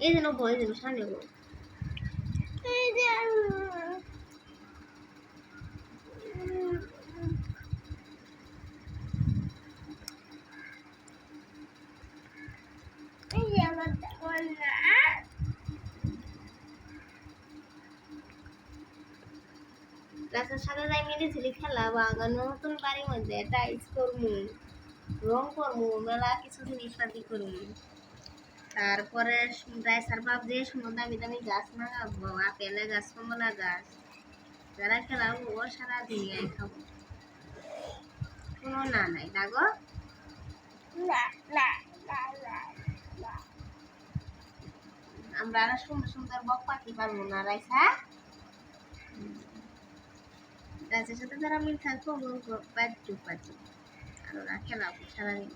এই যে নেব এই যে সামনে রাস্তার সাথে যাই মিলে ছিলি খেলা বা নতুন বাড়ির মধ্যে টাইলস করমু রং করমু মেলা কিছু জিনিসপাতি করমু তারপরে রাইসার বাপ দিয়ে সুন্দর দামি দামি গাছ লাগাবো আপেলে গাছ কমলা গাছ। যারা খেলাবো ও সারা দুনিয়ায় খাব। কোনো না নাই দাগো আমরা আরও সুন্দর সুন্দর বক পাখি পারব না রাইসা রাইসার সাথে যারা মিল থাকব পাচ্ছু পাচ্ছু আর ওরা খেলাবো সারাদিন।